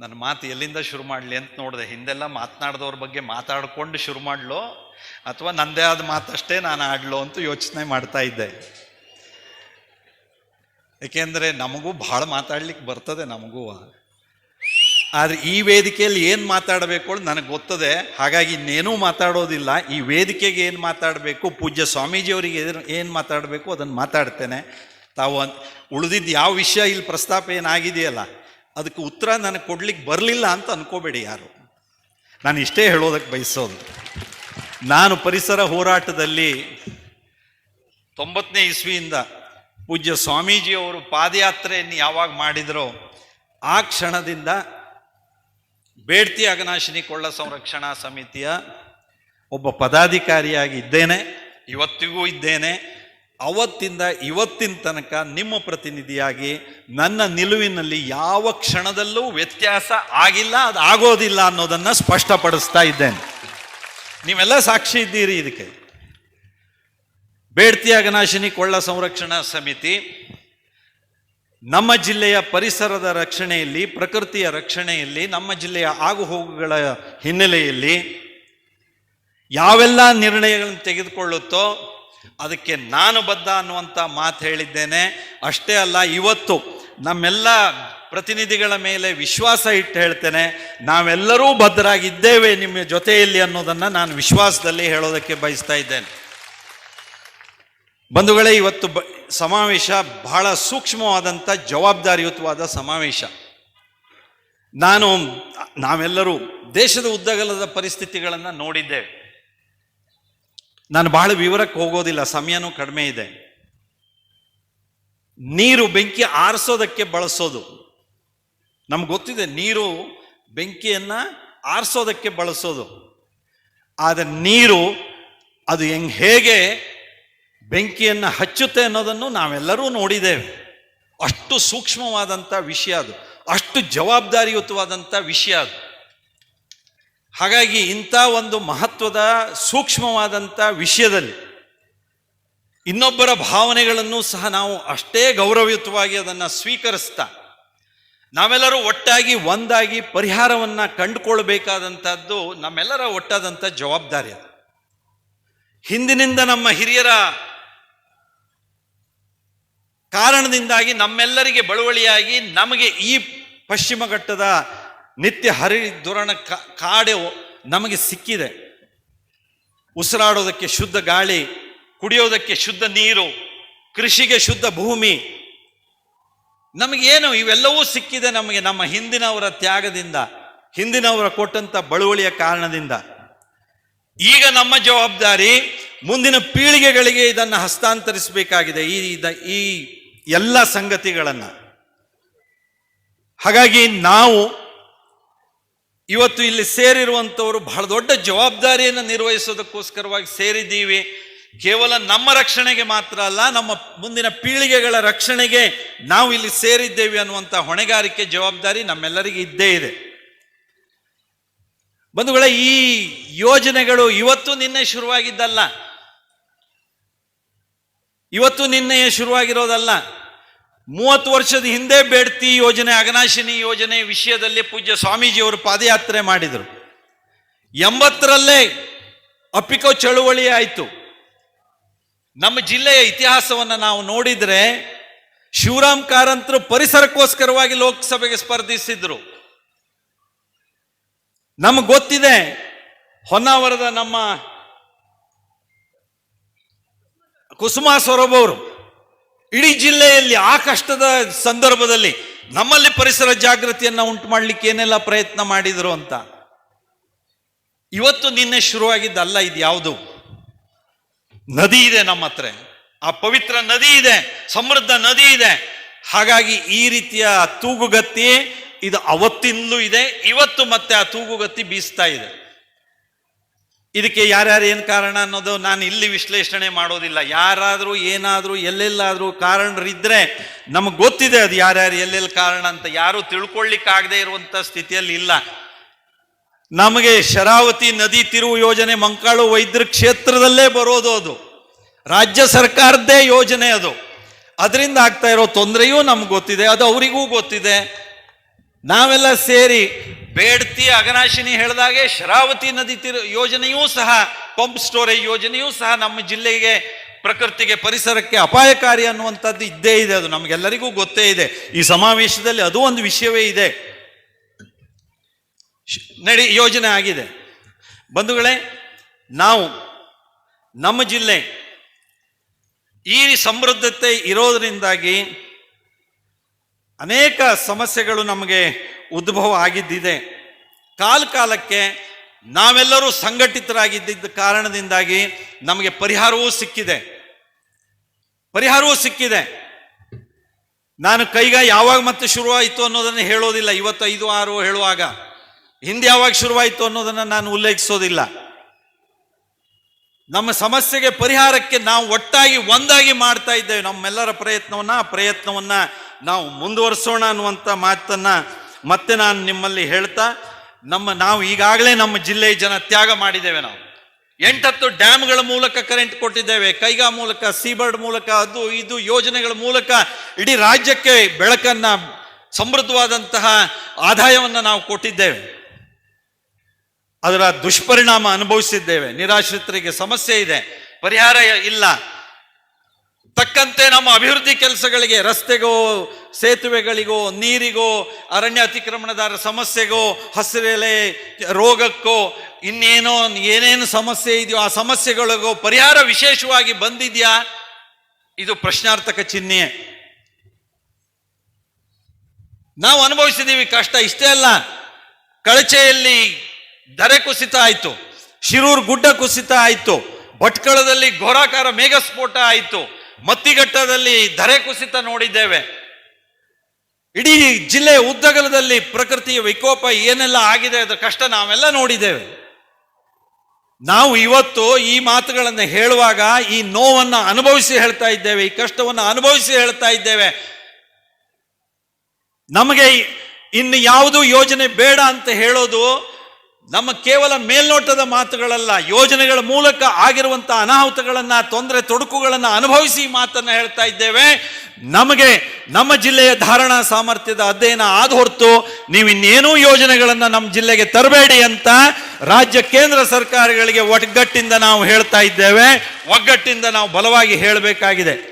ನನ್ನ ಮಾತು ಎಲ್ಲಿಂದ ಶುರು ಮಾಡಲಿ ಅಂತ ನೋಡಿದೆ. ಹಿಂದೆಲ್ಲ ಮಾತನಾಡ್ದವ್ರ ಬಗ್ಗೆ ಮಾತಾಡಿಕೊಂಡು ಶುರು ಮಾಡಲೋ, ಅಥವಾ ನಂದೇ ಆದ ಮಾತಷ್ಟೇ ನಾನು ಆಡ್ಲೋ ಅಂತ ಯೋಚನೆ ಮಾಡ್ತಾ ಇದ್ದೆ. ಏಕೆಂದರೆ ನಮಗೂ ಭಾಳ ಮಾತಾಡ್ಲಿಕ್ಕೆ ಬರ್ತದೆ ನಮಗೂ. ಆದರೆ ಈ ವೇದಿಕೆಯಲ್ಲಿ ಏನು ಮಾತಾಡಬೇಕು ಅಂತ ನನಗೆ ಗೊತ್ತದೆ. ಹಾಗಾಗಿ ಇನ್ನೇನೂ ಮಾತಾಡೋದಿಲ್ಲ. ಈ ವೇದಿಕೆಗೆ ಏನು ಮಾತಾಡಬೇಕು, ಪೂಜ್ಯ ಸ್ವಾಮೀಜಿಯವರಿಗೆ ಏನು ಮಾತಾಡಬೇಕು ಅದನ್ನು ಮಾತಾಡ್ತೇನೆ. ತಾವು ಉಳಿದಿದ್ದು ಯಾವ ವಿಷಯ ಇಲ್ಲಿ ಪ್ರಸ್ತಾಪ ಏನಾಗಿದೆಯಲ್ಲ ಅದಕ್ಕೆ ಉತ್ತರ ನನಗೆ ಕೊಡ್ಲಿಕ್ಕೆ ಬರಲಿಲ್ಲ ಅಂತ ಅನ್ಕೋಬೇಡಿ ಯಾರು. ನಾನು ಇಷ್ಟೇ ಹೇಳೋದಕ್ಕೆ ಬಯಸೋದು. ನಾನು ಪರಿಸರ ಹೋರಾಟದಲ್ಲಿ ತೊಂಬತ್ತನೇ ಇಸ್ವಿಯಿಂದ ಪೂಜ್ಯ ಸ್ವಾಮೀಜಿಯವರು ಪಾದಯಾತ್ರೆಯನ್ನು ಯಾವಾಗ ಮಾಡಿದರೋ ಆ ಕ್ಷಣದಿಂದ ಬೇಡ್ತಿ ಅಗನಾಶಿನಿ ಕೊಳ್ಳ ಸಂರಕ್ಷಣಾ ಸಮಿತಿಯ ಒಬ್ಬ ಪದಾಧಿಕಾರಿಯಾಗಿ ಇದ್ದೇನೆ ಇವತ್ತಿಗೂ ಇದ್ದೇನೆ. ಅವತ್ತಿಂದ ಇವತ್ತಿನ ತನಕ ನಿಮ್ಮ ಪ್ರತಿನಿಧಿಯಾಗಿ ನನ್ನ ನಿಲುವಿನಲ್ಲಿ ಯಾವ ಕ್ಷಣದಲ್ಲೂ ವ್ಯತ್ಯಾಸ ಆಗಿಲ್ಲ, ಅದು ಆಗೋದಿಲ್ಲ ಅನ್ನೋದನ್ನು ಸ್ಪಷ್ಟಪಡಿಸ್ತಾ ಇದ್ದೇನೆ. ನೀವೆಲ್ಲ ಸಾಕ್ಷಿ ಇದ್ದೀರಿ ಇದಕ್ಕೆ. ಬೇಡ್ತಿ ಕೊಳ್ಳ ಸಂರಕ್ಷಣಾ ಸಮಿತಿ ನಮ್ಮ ಜಿಲ್ಲೆಯ ಪರಿಸರದ ರಕ್ಷಣೆಯಲ್ಲಿ, ಪ್ರಕೃತಿಯ ರಕ್ಷಣೆಯಲ್ಲಿ, ನಮ್ಮ ಜಿಲ್ಲೆಯ ಆಗುಹೋಗುಗಳ ಹಿನ್ನೆಲೆಯಲ್ಲಿ ಯಾವೆಲ್ಲ ನಿರ್ಣಯಗಳನ್ನು ತೆಗೆದುಕೊಳ್ಳುತ್ತೋ ಅದಕ್ಕೆ ನಾನು ಬದ್ಧ ಅನ್ನುವಂಥ ಮಾತು ಹೇಳಿದ್ದೇನೆ. ಅಷ್ಟೇ ಅಲ್ಲ, ಇವತ್ತು ನಮ್ಮೆಲ್ಲ ಪ್ರತಿನಿಧಿಗಳ ಮೇಲೆ ವಿಶ್ವಾಸ ಇಟ್ಟು ಹೇಳ್ತೇನೆ. ನಾವೆಲ್ಲರೂ ಭದ್ರಾಗಿದ್ದೇವೆ ನಿಮ್ಮ ಜೊತೆಯಲ್ಲಿ ಅನ್ನೋದನ್ನು ನಾನು ವಿಶ್ವಾಸದಲ್ಲಿ ಹೇಳೋದಕ್ಕೆ ಬಯಸ್ತಾ ಇದ್ದೇನೆ. ಬಂಧುಗಳೇ, ಇವತ್ತು ಬ, ಸಮಾವೇಶ ಬಹಳ ಸೂಕ್ಷ್ಮವಾದಂಥ ಜವಾಬ್ದಾರಿಯುತವಾದ ಸಮಾವೇಶ. ನಾನು, ನಾವೆಲ್ಲರೂ ದೇಶದ ಉದ್ದಗಲದ ಪರಿಸ್ಥಿತಿಗಳನ್ನು ನೋಡಿದ್ದೇವೆ. ನಾನು ಬಹಳ ವಿವರಕ್ಕೆ ಹೋಗೋದಿಲ್ಲ, ಸಮಯನೂ ಕಡಿಮೆ ಇದೆ. ನೀರು ಬೆಂಕಿ ಆರಿಸೋದಕ್ಕೆ ಬಳಸೋದು. ನಮ್ಗೆ ಗೊತ್ತಿದೆ, ನೀರು ಬೆಂಕಿಯನ್ನು ಆರಿಸೋದಕ್ಕೆ ಬಳಸೋದು. ಆದರೆ ನೀರು ಅದು ಹೆಂಗ್ ಹೇಗೆ ಬೆಂಕಿಯನ್ನು ಹಚ್ಚುತ್ತೆ ಅನ್ನೋದನ್ನು ನಾವೆಲ್ಲರೂ ನೋಡಿದ್ದೇವೆ. ಅಷ್ಟು ಸೂಕ್ಷ್ಮವಾದಂಥ ವಿಷಯ ಅದು. ಅಷ್ಟು ಜವಾಬ್ದಾರಿಯುತವಾದಂಥ ವಿಷಯ ಅದು. ಹಾಗಾಗಿ ಇಂಥ ಒಂದು ಮಹತ್ವದ ಸೂಕ್ಷ್ಮವಾದಂಥ ವಿಷಯದಲ್ಲಿ ಇನ್ನೊಬ್ಬರ ಭಾವನೆಗಳನ್ನು ಸಹ ನಾವು ಅಷ್ಟೇ ಗೌರವಯುತವಾಗಿ ಅದನ್ನು ಸ್ವೀಕರಿಸ್ತಾ ನಾವೆಲ್ಲರೂ ಒಟ್ಟಾಗಿ ಒಂದಾಗಿ ಪರಿಹಾರವನ್ನು ಕಂಡುಕೊಳ್ಬೇಕಾದಂಥದ್ದು ನಮ್ಮೆಲ್ಲರ ಒಟ್ಟಾದಂಥ ಜವಾಬ್ದಾರಿ ಅದು. ಹಿಂದಿನಿಂದ ನಮ್ಮ ಹಿರಿಯರ ಕಾರಣದಿಂದಾಗಿ ನಮ್ಮೆಲ್ಲರಿಗೆ ಬಳುವಳಿಯಾಗಿ ನಮಗೆ ಈ ಪಶ್ಚಿಮ ಘಟ್ಟದ ನಿತ್ಯ ಹರಿ ದುರಣ ಕಾಡೆ ನಮಗೆ ಸಿಕ್ಕಿದೆ. ಉಸಿರಾಡೋದಕ್ಕೆ ಶುದ್ಧ ಗಾಳಿ, ಕುಡಿಯೋದಕ್ಕೆ ಶುದ್ಧ ನೀರು, ಕೃಷಿಗೆ ಶುದ್ಧ ಭೂಮಿ. ನಮಗೇನು ಇವೆಲ್ಲವೂ ಸಿಕ್ಕಿದೆ ನಮಗೆ ನಮ್ಮ ಹಿಂದಿನವರ ತ್ಯಾಗದಿಂದ, ಹಿಂದಿನವರ ಕೊಟ್ಟಂತ ಬಳುವಳಿಯ ಕಾರಣದಿಂದ. ಈಗ ನಮ್ಮ ಜವಾಬ್ದಾರಿ ಮುಂದಿನ ಪೀಳಿಗೆಗಳಿಗೆ ಇದನ್ನು ಹಸ್ತಾಂತರಿಸಬೇಕಾಗಿದೆ. ಈ ಈ ಎಲ್ಲ ಸಂಗತಿಗಳನ್ನು. ಹಾಗಾಗಿ ನಾವು ಇವತ್ತು ಇಲ್ಲಿ ಸೇರಿರುವಂಥವರು ಬಹಳ ದೊಡ್ಡ ಜವಾಬ್ದಾರಿಯನ್ನು ನಿರ್ವಹಿಸೋದಕ್ಕೋಸ್ಕರವಾಗಿ ಸೇರಿದ್ದೀವಿ. ಕೇವಲ ನಮ್ಮ ರಕ್ಷಣೆಗೆ ಮಾತ್ರ ಅಲ್ಲ, ನಮ್ಮ ಮುಂದಿನ ಪೀಳಿಗೆಗಳ ರಕ್ಷಣೆಗೆ ನಾವು ಇಲ್ಲಿ ಸೇರಿದ್ದೇವೆ ಅನ್ನುವಂಥ ಹೊಣೆಗಾರಿಕೆ, ಜವಾಬ್ದಾರಿ ನಮ್ಮೆಲ್ಲರಿಗೆ ಇದ್ದೇ ಇದೆ. ಬಂಧುಗಳ, ಈ ಯೋಜನೆಗಳು ಇವತ್ತು ನಿನ್ನೆ ಶುರುವಾಗಿದ್ದಲ್ಲ. ಇವತ್ತು ನಿನ್ನೆಯೇ ಶುರುವಾಗಿರೋದಲ್ಲ. ಮೂವತ್ತು ವರ್ಷದ ಹಿಂದೆ ಬೇಡ್ತಿ ಯೋಜನೆ, ಅಗನಾಶಿನಿ ಯೋಜನೆ ವಿಷಯದಲ್ಲಿ ಪೂಜ್ಯ ಸ್ವಾಮೀಜಿಯವರು ಪಾದಯಾತ್ರೆ ಮಾಡಿದರು. ಎಂಬತ್ತರಲ್ಲೇ ಅಪ್ಪಿಕೋ ಚಳುವಳಿ ಆಯಿತು. ನಮ್ಮ ಜಿಲ್ಲೆಯ ಇತಿಹಾಸವನ್ನು ನಾವು ನೋಡಿದರೆ ಶಿವರಾಮ್ ಕಾರಂತರು ಪರಿಸರಕ್ಕೋಸ್ಕರವಾಗಿ ಲೋಕಸಭೆಗೆ ಸ್ಪರ್ಧಿಸಿದ್ರು. ನಮಗೆ ಗೊತ್ತಿದೆ, ಹೊನ್ನಾವರದ ನಮ್ಮ ಕುಸುಮಾ ಸೊರಬ್ ಇಡೀ ಜಿಲ್ಲೆಯಲ್ಲಿ ಆ ಕಷ್ಟದ ಸಂದರ್ಭದಲ್ಲಿ ನಮ್ಮಲ್ಲಿ ಪರಿಸರ ಜಾಗೃತಿಯನ್ನು ಉಂಟು ಮಾಡಲಿಕ್ಕೆ ಏನೆಲ್ಲ ಪ್ರಯತ್ನ ಮಾಡಿದರು ಅಂತ. ಇವತ್ತು ನಿನ್ನೆ ಶುರುವಾಗಿದ್ದಲ್ಲ ಇದು ಯಾವುದು? ನದಿ ಇದೆ ನಮ್ಮ ಹತ್ರ. ಆ ಪವಿತ್ರ ನದಿ ಇದೆ, ಸಮೃದ್ಧ ನದಿ ಇದೆ. ಹಾಗಾಗಿ ಈ ರೀತಿಯ ತೂಗುಗತ್ತಿ ಇದು ಅವತ್ತಿಂದಲೂ ಇದೆ, ಇವತ್ತು ಮತ್ತೆ ಆ ತೂಗುಗತ್ತಿ ಬೀಸ್ತಾ ಇದೆ. ಇದಕ್ಕೆ ಯಾರ್ಯಾರು ಏನು ಕಾರಣ ಅನ್ನೋದು ನಾನು ಇಲ್ಲಿ ವಿಶ್ಲೇಷಣೆ ಮಾಡೋದಿಲ್ಲ. ಯಾರಾದರೂ ಏನಾದರೂ, ಎಲ್ಲೆಲ್ಲಾದರೂ ಕಾರಣರಿದ್ದರೆ ನಮಗೆ ಗೊತ್ತಿದೆ ಅದು ಯಾರ್ಯಾರು ಎಲ್ಲೆಲ್ಲಿ ಕಾರಣ ಅಂತ. ಯಾರೂ ತಿಳ್ಕೊಳ್ಳಿಕ್ಕಾಗದೆ ಇರುವಂಥ ಸ್ಥಿತಿಯಲ್ಲಿ ಇಲ್ಲ. ನಮಗೆ ಶರಾವತಿ ನದಿ ತಿರುವು ಯೋಜನೆ ಮಂಕಾಳು ವೈದ್ಯರ ಕ್ಷೇತ್ರದಲ್ಲೇ ಬರೋದು ಅದು. ರಾಜ್ಯ ಸರ್ಕಾರದ್ದೇ ಯೋಜನೆ ಅದು. ಅದರಿಂದ ಆಗ್ತಾ ಇರೋ ತೊಂದರೆಯೂ ನಮ್ಗೆ ಗೊತ್ತಿದೆ, ಅದು ಅವರಿಗೂ ಗೊತ್ತಿದೆ. ನಾವೆಲ್ಲ ಸೇರಿ ಬೇಡ್ತಿ ಅಗನಾಶಿನಿ ಹೇಳಿದಾಗೆ ಶರಾವತಿ ನದಿ ತೀರ ಯೋಜನೆಯೂ ಸಹ ಪಂಪ್ ಸ್ಟೋರೇಜ್ ಯೋಜನೆಯೂ ಸಹ ನಮ್ಮ ಜಿಲ್ಲೆಗೆ ಪ್ರಕೃತಿಗೆ ಪರಿಸರಕ್ಕೆ ಅಪಾಯಕಾರಿ ಅನ್ನುವಂಥದ್ದು ಇದ್ದೇ ಇದೆ. ಅದು ನಮಗೆಲ್ಲರಿಗೂ ಗೊತ್ತೇ ಇದೆ. ಈ ಸಮಾವೇಶದಲ್ಲಿ ಅದು ಒಂದು ವಿಷಯವೇ ಇದೆ. ನಡಿ ಯೋಜನೆ ಆಗಿದೆ. ಬಂಧುಗಳೇ, ನಾವು ನಮ್ಮ ಜಿಲ್ಲೆ ಈ ಸಮೃದ್ಧತೆ ಇರೋದರಿಂದಾಗಿ ಅನೇಕ ಸಮಸ್ಯೆಗಳು ನಮಗೆ ಉದ್ಭವ ಆಗಿದ್ದಿದೆ. ಕಾಲ ಕಾಲಕ್ಕೆ ನಾವೆಲ್ಲರೂ ಸಂಘಟಿತರಾಗಿದ್ದ ಕಾರಣದಿಂದಾಗಿ ನಮಗೆ ಪರಿಹಾರವೂ ಸಿಕ್ಕಿದೆ. ಪರಿಹಾರವೂ ಸಿಕ್ಕಿದೆ. ನಾನು ಕೈಗ ಯಾವಾಗ ಮತ್ತೆ ಶುರುವಾಯಿತು ಅನ್ನೋದನ್ನು ಹೇಳೋದಿಲ್ಲ. ಇವತ್ತು ಐದು, ಆರು ಹೇಳುವಾಗ. ಹಿಂದೆ ಯಾವಾಗ ಶುರುವಾಯಿತು ಅನ್ನೋದನ್ನು ನಾನು ಉಲ್ಲೇಖಿಸೋದಿಲ್ಲ. ನಮ್ಮ ಸಮಸ್ಯೆಗೆ ಪರಿಹಾರಕ್ಕೆ ನಾವು ಒಟ್ಟಾಗಿ, ಒಂದಾಗಿ ಮಾಡ್ತಾ ಇದ್ದೇವೆ. ನಮ್ಮೆಲ್ಲರ ಪ್ರಯತ್ನವನ್ನ, ಆ ಪ್ರಯತ್ನವನ್ನ ನಾವು ಮುಂದುವರಿಸೋಣ ಅನ್ನುವಂಥ ಮಾತನ್ನ ಮತ್ತೆ ನಾನು ನಿಮ್ಮಲ್ಲಿ ಹೇಳ್ತಾ, ನಮ್ಮ ನಾವು ಈಗಾಗಲೇ ನಮ್ಮ ಜಿಲ್ಲೆಯ ಜನ ತ್ಯಾಗ ಮಾಡಿದ್ದೇವೆ ನಾವು. ಎಂಟತ್ತು ಡ್ಯಾಮ್ಗಳ ಮೂಲಕ ಕರೆಂಟ್ ಕೊಟ್ಟಿದ್ದೇವೆ, ಕೈಗಾ ಮೂಲಕ ಸೀಬರ್ಡ್ ಮೂಲಕ, ಅದು ಇದು ಯೋಜನೆಗಳ ಮೂಲಕ ಇಡೀ ರಾಜ್ಯಕ್ಕೆ ಬೆಳಕನ್ನ ಸಮೃದ್ಧವಾದಂತಹ ಆದಾಯವನ್ನು ನಾವು ಕೊಟ್ಟಿದ್ದೇವೆ. ಅದರ ದುಷ್ಪರಿಣಾಮ ಅನುಭವಿಸಿದ್ದೇವೆ. ನಿರಾಶ್ರಿತರಿಗೆ ಸಮಸ್ಯೆ ಇದೆ, ಪರಿಹಾರ ಇಲ್ಲ. ತಕ್ಕಂತೆ ನಮ್ಮ ಅಭಿವೃದ್ಧಿ ಕೆಲಸಗಳಿಗೆ, ರಸ್ತೆಗೋ, ಸೇತುವೆಗಳಿಗೋ, ನೀರಿಗೋ, ಅರಣ್ಯ ಅತಿಕ್ರಮಣದಾರ ಸಮಸ್ಯೆಗೋ, ಹಸಿರೆಲೆ, ರೋಗಕ್ಕೋ, ಇನ್ನೇನೋ, ಏನೇನು ಸಮಸ್ಯೆ ಇದೆಯೋ ಆ ಸಮಸ್ಯೆಗಳಿಗೋ ಪರಿಹಾರ ವಿಶೇಷವಾಗಿ ಬಂದಿದೆಯಾ? ಇದು ಪ್ರಶ್ನಾರ್ಥಕ ಚಿಹ್ನೆ. ನಾವು ಅನುಭವಿಸಿದ್ದೀವಿ ಕಷ್ಟ, ಇಷ್ಟೇ ಅಲ್ಲ. ಕಳಚೆಯಲ್ಲಿ ದರೆ ಕುಸಿತ ಆಯಿತು, ಶಿರೂರು ಗುಡ್ಡ ಕುಸಿತ ಆಯಿತು, ಭಟ್ಕಳದಲ್ಲಿ ಘೋರಾಕಾರ ಮೇಘಸ್ಫೋಟ ಆಯಿತು. ಮತ್ತಿಘಟ್ಟದಲ್ಲಿ ಧರೆ ಕುಸಿತ ನೋಡಿದ್ದೇವೆ. ಇಡೀ ಜಿಲ್ಲೆ ಉದ್ದಗಲದಲ್ಲಿ ಪ್ರಕೃತಿಯ ವಿಕೋಪ ಏನೆಲ್ಲ ಆಗಿದೆ ಅದರ ಕಷ್ಟ ನಾವೆಲ್ಲ ನೋಡಿದ್ದೇವೆ. ನಾವು ಇವತ್ತು ಈ ಮಾತುಗಳನ್ನು ಹೇಳುವಾಗ ಈ ನೋವನ್ನು ಅನುಭವಿಸಿ ಹೇಳ್ತಾ ಇದ್ದೇವೆ, ಈ ಕಷ್ಟವನ್ನು ಅನುಭವಿಸಿ ಹೇಳ್ತಾ ಇದ್ದೇವೆ. ನಮಗೆ ಇನ್ನು ಯಾವುದು ಯೋಜನೆ ಬೇಡ ಅಂತ ಹೇಳೋದು ನಮ್ಮ ಕೇವಲ ಮೇಲ್ನೋಟದ ಮಾತುಗಳಲ್ಲ, ಯೋಜನೆಗಳ ಮೂಲಕ ಆಗಿರುವಂತಹ ಅನಾಹುತಗಳನ್ನ, ತೊಂದರೆ ತೊಡಕುಗಳನ್ನು ಅನುಭವಿಸಿ ಮಾತನ್ನ ಹೇಳ್ತಾ ಇದ್ದೇವೆ. ನಮಗೆ ನಮ್ಮ ಜಿಲ್ಲೆಯ ಧಾರಣಾ ಸಾಮರ್ಥ್ಯದ ಅಧ್ಯಯನ ಆದ ಹೊರತು ನೀವು ಇನ್ನೇನೂ ಯೋಜನೆಗಳನ್ನು ನಮ್ಮ ಜಿಲ್ಲೆಗೆ ತರಬೇಡಿ ಅಂತ ರಾಜ್ಯ ಕೇಂದ್ರ ಸರ್ಕಾರಗಳಿಗೆ ಒಗ್ಗಟ್ಟಿಂದ ನಾವು ಹೇಳ್ತಾ ಇದ್ದೇವೆ. ಒಗ್ಗಟ್ಟಿಂದ ನಾವು ಬಲವಾಗಿ ಹೇಳಬೇಕಾಗಿದೆ.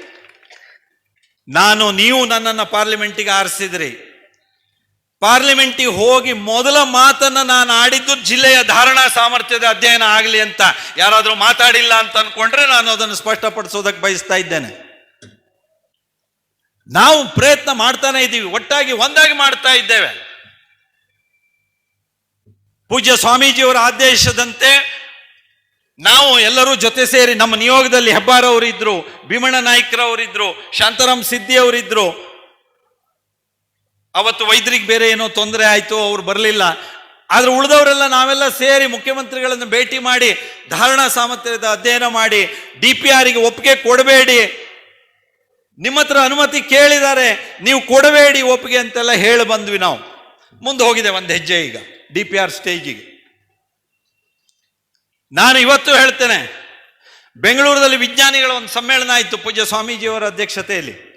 ನಾನು, ನೀವು ನನ್ನನ್ನು ಪಾರ್ಲಿಮೆಂಟಿಗೆ ಆರಿಸಿದ್ರಿ. ಪಾರ್ಲಿಮೆಂಟಿಗೆ ಹೋಗಿ ಮೊದಲ ಮಾತನ್ನು ನಾನು ಆಡಿದ್ದು ಜಿಲ್ಲೆಯ ಧಾರಣಾ ಸಾಮರ್ಥ್ಯದ ಅಧ್ಯಯನ ಆಗಲಿ ಅಂತ. ಯಾರಾದರೂ ಮಾತಾಡಿಲ್ಲ ಅಂತ ಅನ್ಕೊಂಡ್ರೆ ನಾನು ಅದನ್ನು ಸ್ಪಷ್ಟಪಡಿಸೋದಕ್ಕೆ ಬಯಸ್ತಾ ಇದ್ದೇನೆ. ನಾವು ಪ್ರಯತ್ನ ಮಾಡ್ತಾನೆ ಇದ್ದೀವಿ. ಒಟ್ಟಾಗಿ ಒಂದಾಗಿ ಮಾಡ್ತಾ ಇದ್ದೇವೆ. ಪೂಜ್ಯ ಸ್ವಾಮೀಜಿಯವರ ಆದೇಶದಂತೆ ನಾವು ಎಲ್ಲರೂ ಜೊತೆ ಸೇರಿ ನಮ್ಮ ನಿಯೋಗದಲ್ಲಿ ಹೆಬ್ಬಾರವರಿದ್ರು ಭೀಮಣ್ಣ ನಾಯ್ಕರವರಿದ್ರು, ಶಾಂತಾರಾಮ್ ಸಿದ್ದಿ ಅವರಿದ್ರು ಅವತ್ತು ವೈದ್ಯರಿಗೆ ಬೇರೆ ಏನೋ ತೊಂದರೆ ಆಯಿತು, ಅವ್ರು ಬರಲಿಲ್ಲ. ಆದರೆ ಉಳಿದವರೆಲ್ಲ ನಾವೆಲ್ಲ ಸೇರಿ ಮುಖ್ಯಮಂತ್ರಿಗಳನ್ನು ಭೇಟಿ ಮಾಡಿ, ಧಾರಣಾ ಸಾಮರ್ಥ್ಯದ ಅಧ್ಯಯನ ಮಾಡಿ, ಡಿ ಪಿ ಆರ್ಗೆ ಒಪ್ಪಿಗೆ ಕೊಡಬೇಡಿ. ನಿಮ್ಮ ಹತ್ರ ಅನುಮತಿ ಕೇಳಿದ್ದಾರೆ, ನೀವು ಕೊಡಬೇಡಿ ಒಪ್ಪಿಗೆ ಅಂತೆಲ್ಲ ಹೇಳಿ ಬಂದ್ವಿ ನಾವು. ಮುಂದೆ ಹೋಗಿದೆ ಒಂದು ಹೆಜ್ಜೆ ಈಗ, ಡಿ ಪಿ ಆರ್ ಸ್ಟೇಜಿಗೆ. ನಾನು ಇವತ್ತು ಹೇಳ್ತೇನೆ, ಬೆಂಗಳೂರಲ್ಲಿ ವಿಜ್ಞಾನಿಗಳ ಒಂದು ಸಮ್ಮೇಳನ ಆಯಿತು ಪೂಜ್ಯ ಸ್ವಾಮೀಜಿಯವರ ಅಧ್ಯಕ್ಷತೆಯಲ್ಲಿ.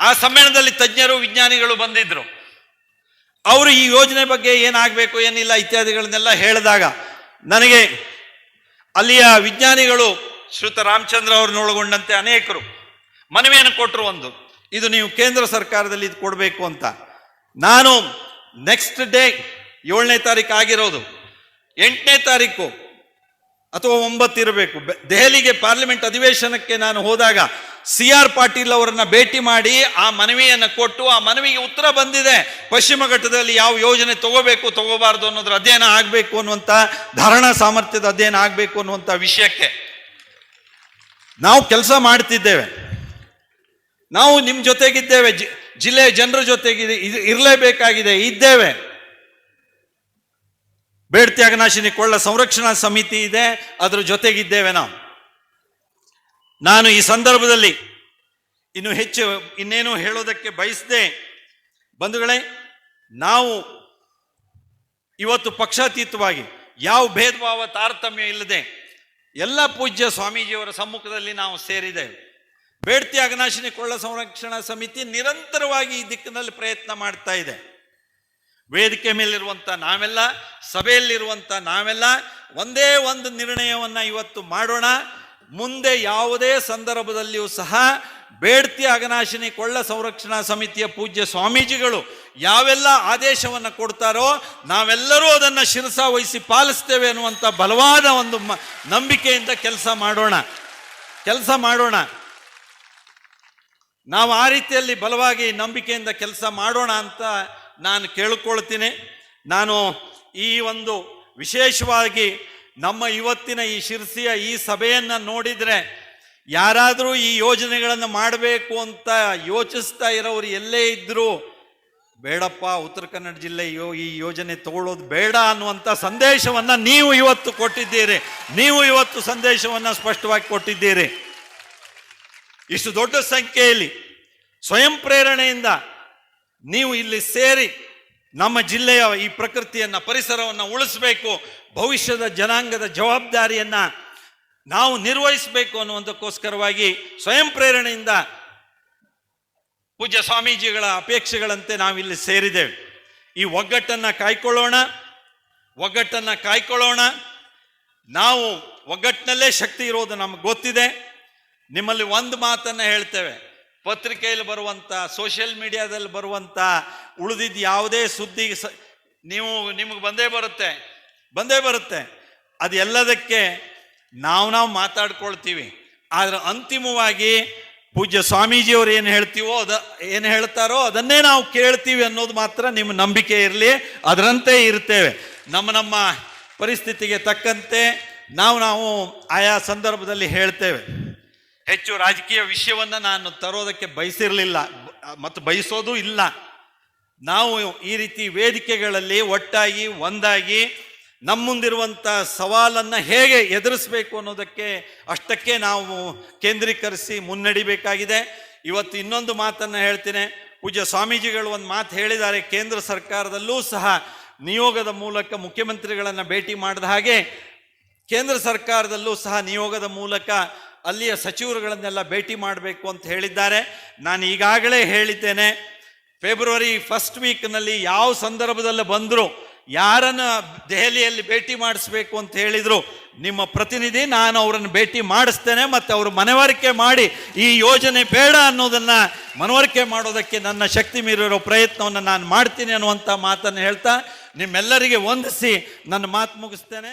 ಆ ಸಮ್ಮೇಳನದಲ್ಲಿ ತಜ್ಞರು, ವಿಜ್ಞಾನಿಗಳು ಬಂದಿದ್ರು. ಅವರು ಈ ಯೋಜನೆ ಬಗ್ಗೆ ಏನಾಗಬೇಕು, ಏನಿಲ್ಲ ಇತ್ಯಾದಿಗಳನ್ನೆಲ್ಲ ಹೇಳಿದಾಗ ನನಗೆ ಅಲ್ಲಿಯ ವಿಜ್ಞಾನಿಗಳು ಶ್ರುತ ರಾಮಚಂದ್ರ ಅವ್ರನ್ನ ಒಳಗೊಂಡಂತೆ ಅನೇಕರು ಮನವಿಯನ್ನು ಕೊಟ್ಟರು ಒಂದು, ಇದು ನೀವು ಕೇಂದ್ರ ಸರ್ಕಾರದಲ್ಲಿ ಇದು ಕೊಡಬೇಕು ಅಂತ. ನಾನು ನೆಕ್ಸ್ಟ್ ಡೇ ಏಳನೇ ತಾರೀಕು ಆಗಿರೋದು, ಎಂಟನೇ ತಾರೀಕು ಅಥವಾ ಒಂಬತ್ತು ಇರಬೇಕು. ದೆಹಲಿಗೆ ಪಾರ್ಲಿಮೆಂಟ್ ಅಧಿವೇಶನಕ್ಕೆ ನಾನು ಹೋದಾಗ ಸಿ ಆರ್ ಪಾಟೀಲ್ ಅವರನ್ನ ಭೇಟಿ ಮಾಡಿ ಆ ಮನವಿಯನ್ನು ಕೊಟ್ಟು ಆ ಮನವಿಗೆ ಉತ್ತರ ಬಂದಿದೆ. ಪಶ್ಚಿಮ ಘಟ್ಟದಲ್ಲಿ ಯಾವ ಯೋಜನೆ ತಗೋಬೇಕು, ತಗೋಬಾರ್ದು ಅನ್ನೋದ್ರ ಅಧ್ಯಯನ ಆಗಬೇಕು ಅನ್ನುವಂಥ ಧಾರಣಾ ಸಾಮರ್ಥ್ಯದ ಅಧ್ಯಯನ ಆಗಬೇಕು ಅನ್ನುವಂಥ ವಿಷಯಕ್ಕೆ ನಾವು ಕೆಲಸ ಮಾಡ್ತಿದ್ದೇವೆ. ನಾವು ನಿಮ್ಮ ಜೊತೆಗಿದ್ದೇವೆ ಜಿಲ್ಲೆಯ ಜನರ ಜೊತೆಗಿದೆ ಇರಲೇಬೇಕಾಗಿದೆ, ಇದ್ದೇವೆ. ಬೇಡ್ತ್ಯಾಗನಾಶಿನಿ ಕೊಳ್ಳ ಸಂರಕ್ಷಣಾ ಸಮಿತಿ ಇದೆ, ಅದರ ಜೊತೆಗಿದ್ದೇವೆ ನಾವು. ನಾನು ಈ ಸಂದರ್ಭದಲ್ಲಿ ಇನ್ನು ಹೆಚ್ಚು ಇನ್ನೇನು ಹೇಳೋದಕ್ಕೆ ಬಯಸದೆ, ಬಂಧುಗಳೇ, ನಾವು ಇವತ್ತು ಪಕ್ಷಾತೀತವಾಗಿ ಯಾವ ಭೇದ ಭಾವ ತಾರತಮ್ಯ ಇಲ್ಲದೆ ಎಲ್ಲ ಪೂಜ್ಯ ಸ್ವಾಮೀಜಿಯವರ ಸಮ್ಮುಖದಲ್ಲಿ ನಾವು ಸೇರಿದ್ದೇವೆ ಬೇಡ್ತಿ ಅಗ್ನಾಶಿನಿ ಕೊಳ್ಳ ಸಂರಕ್ಷಣಾ ಸಮಿತಿ ನಿರಂತರವಾಗಿ ಈ ದಿಕ್ಕಿನಲ್ಲಿ ಪ್ರಯತ್ನ ಮಾಡ್ತಾ ಇದೆ. ವೇದಿಕೆ ಮೇಲಿರುವಂಥ ನಾವೆಲ್ಲ ಸಭೆಯಲ್ಲಿರುವಂಥ ನಾವೆಲ್ಲ ಒಂದೇ ಒಂದು ನಿರ್ಣಯವನ್ನು ಇವತ್ತು ಮಾಡೋಣ. ಮುಂದೆ ಯಾವುದೇ ಸಂದರ್ಭದಲ್ಲಿಯೂ ಸಹ ಬೇಡ್ತಿ ಅಗನಾಶಿನಿ ಕೊಳ್ಳ ಸಂರಕ್ಷಣಾ ಸಮಿತಿಯ ಪೂಜ್ಯ ಸ್ವಾಮೀಜಿಗಳು ಯಾವೆಲ್ಲ ಆದೇಶವನ್ನು ಕೊಡ್ತಾರೋ ನಾವೆಲ್ಲರೂ ಅದನ್ನು ಶಿರಸ ವಹಿಸಿ ಪಾಲಿಸ್ತೇವೆ ಅನ್ನುವಂಥ ಬಲವಾದ ಒಂದು ನಂಬಿಕೆಯಿಂದ ಕೆಲಸ ಮಾಡೋಣ. ಕೆಲಸ ಮಾಡೋಣ. ನಾವು ಆ ರೀತಿಯಲ್ಲಿ ಬಲವಾಗಿ ನಂಬಿಕೆಯಿಂದ ಕೆಲಸ ಮಾಡೋಣ ಅಂತ ನಾನು ಕೇಳಿಕೊಳ್ತೀನಿ. ನಾನು ಈ ಒಂದು ವಿಶೇಷವಾಗಿ ನಮ್ಮ ಇವತ್ತಿನ ಈ ಶಿರ್ಸಿಯ ಈ ಸಭೆಯನ್ನು ನೋಡಿದರೆ ಯಾರಾದರೂ ಈ ಯೋಜನೆಗಳನ್ನು ಮಾಡಬೇಕು ಅಂತ ಯೋಚಿಸ್ತಾ ಇರೋರು ಎಲ್ಲೇ ಇದ್ದರೂ ಬೇಡಪ್ಪ, ಉತ್ತರ ಕನ್ನಡ ಜಿಲ್ಲೆ ಯೋ, ಈ ಯೋಜನೆ ತಗೊಳ್ಳೋದು ಬೇಡ ಅನ್ನುವಂಥ ಸಂದೇಶವನ್ನು ನೀವು ಇವತ್ತು ಕೊಟ್ಟಿದ್ದೀರಿ. ನೀವು ಇವತ್ತು ಸಂದೇಶವನ್ನು ಸ್ಪಷ್ಟವಾಗಿ ಕೊಟ್ಟಿದ್ದೀರಿ. ಇಷ್ಟು ದೊಡ್ಡ ಸಂಖ್ಯೆಯಲ್ಲಿ ಸ್ವಯಂ ಪ್ರೇರಣೆಯಿಂದ ನೀವು ಇಲ್ಲಿ ಸೇರಿ ನಮ್ಮ ಜಿಲ್ಲೆಯ ಈ ಪ್ರಕೃತಿಯನ್ನ, ಪರಿಸರವನ್ನು ಉಳಿಸಬೇಕು, ಭವಿಷ್ಯದ ಜನಾಂಗದ ಜವಾಬ್ದಾರಿಯನ್ನ ನಾವು ನಿರ್ವಹಿಸಬೇಕು ಅನ್ನುವಂಥಕ್ಕೋಸ್ಕರವಾಗಿ ಸ್ವಯಂ ಪ್ರೇರಣೆಯಿಂದ ಪೂಜ್ಯ ಸ್ವಾಮೀಜಿಗಳ ಅಪೇಕ್ಷೆಗಳಂತೆ ನಾವಿಲ್ಲಿ ಸೇರಿದ್ದೇವೆ. ಈ ಒಗ್ಗಟ್ಟನ್ನು ಕಾಯ್ಕೊಳ್ಳೋಣ ಒಗ್ಗಟ್ಟನ್ನು ಕಾಯ್ಕೊಳ್ಳೋಣ. ನಾವು ಒಗ್ಗಟ್ಟಿನಲ್ಲೇ ಶಕ್ತಿ ಇರೋದು ನಮ್ಗೆ ಗೊತ್ತಿದೆ. ನಿಮ್ಮಲ್ಲಿ ಒಂದು ಮಾತನ್ನು ಹೇಳ್ತೇವೆ. ಪತ್ರಿಕೆಯಲ್ಲಿ ಬರುವಂಥ ಸೋಷಿಯಲ್ ಮೀಡಿಯಾದಲ್ಲಿ ಬರುವಂಥ ಉಳಿದಿದ್ದ ಯಾವುದೇ ಸುದ್ದಿ ಸ, ನೀವು, ನಿಮಗೆ ಬಂದೇ ಬರುತ್ತೆ. ಬಂದೇ ಬರುತ್ತೆ. ಅದೆಲ್ಲದಕ್ಕೆ ನಾವು ನಾವು ಮಾತಾಡ್ಕೊಳ್ತೀವಿ. ಆದರೆ ಅಂತಿಮವಾಗಿ ಪೂಜ್ಯ ಸ್ವಾಮೀಜಿಯವರು ಏನು ಹೇಳ್ತೀವೋ ಅದ, ಏನು ಹೇಳ್ತಾರೋ ಅದನ್ನೇ ನಾವು ಕೇಳ್ತೀವಿ ಅನ್ನೋದು ಮಾತ್ರ ನಿಮ್ಮ ನಂಬಿಕೆ ಇರಲಿ. ಅದರಂತೆ ಇರ್ತೇವೆ. ನಮ್ಮ ನಮ್ಮ ಪರಿಸ್ಥಿತಿಗೆ ತಕ್ಕಂತೆ ನಾವು ನಾವು ಆಯಾ ಸಂದರ್ಭದಲ್ಲಿ ಹೇಳ್ತೇವೆ. ಹೆಚ್ಚು ರಾಜಕೀಯ ವಿಷಯವನ್ನು ನಾನು ತರೋದಕ್ಕೆ ಬಯಸಿರಲಿಲ್ಲ. ಮತ್ತು ಬಯಸೋದು ಇಲ್ಲ. ನಾವು ಈ ರೀತಿ ವೇದಿಕೆಗಳಲ್ಲಿ ಒಟ್ಟಾಗಿ, ಒಂದಾಗಿ ನಮ್ಮ ಮುಂದಿರುವಂಥ ಸವಾಲನ್ನು ಹೇಗೆ ಎದುರಿಸಬೇಕು ಅನ್ನೋದಕ್ಕೆ ಅಷ್ಟಕ್ಕೆ ನಾವು ಕೇಂದ್ರೀಕರಿಸಿ ಮುನ್ನಡಿಬೇಕಾಗಿದೆ. ಇವತ್ತು ಇನ್ನೊಂದು ಮಾತನ್ನು ಹೇಳ್ತೀನಿ. ಪೂಜ್ಯ ಸ್ವಾಮೀಜಿಗಳು ಒಂದು ಮಾತು ಹೇಳಿದ್ದಾರೆ. ಕೇಂದ್ರ ಸರ್ಕಾರದಲ್ಲೂ ಸಹ ನಿಯೋಗದ ಮೂಲಕ ಮುಖ್ಯಮಂತ್ರಿಗಳನ್ನು ಭೇಟಿ ಮಾಡಿದ ಹಾಗೆ ಕೇಂದ್ರ ಸರ್ಕಾರದಲ್ಲೂ ಸಹ ನಿಯೋಗದ ಮೂಲಕ ಅಲ್ಲಿಯ ಸಚಿವರುಗಳನ್ನೆಲ್ಲ ಭೇಟಿ ಮಾಡಬೇಕು ಅಂತ ಹೇಳಿದ್ದಾರೆ. ನಾನು ಈಗಾಗಲೇ ಹೇಳಿದ್ದೇನೆ, ಫೆಬ್ರವರಿ ಫಸ್ಟ್ ವೀಕ್ನಲ್ಲಿ ಯಾವ ಸಂದರ್ಭದಲ್ಲಿ ಬಂದರೂ, ಯಾರನ್ನು ದೆಹಲಿಯಲ್ಲಿ ಭೇಟಿ ಮಾಡಿಸ್ಬೇಕು ಅಂತ ಹೇಳಿದರು, ನಿಮ್ಮ ಪ್ರತಿನಿಧಿ ನಾನು ಅವರನ್ನು ಭೇಟಿ ಮಾಡಿಸ್ತೇನೆ ಮತ್ತು ಅವರು ಮನವರಿಕೆ ಮಾಡಿ ಈ ಯೋಜನೆ ಬೇಡ ಅನ್ನೋದನ್ನು ಮನವರಿಕೆ ಮಾಡೋದಕ್ಕೆ ನನ್ನ ಶಕ್ತಿ ಮೀರಿರೋ ಪ್ರಯತ್ನವನ್ನು ನಾನು ಮಾಡ್ತೀನಿ ಅನ್ನುವಂಥ ಮಾತನ್ನು ಹೇಳ್ತಾ ನಿಮ್ಮೆಲ್ಲರಿಗೆ ವಂದಿಸಿ ನನ್ನ ಮಾತು ಮುಗಿಸ್ತೇನೆ.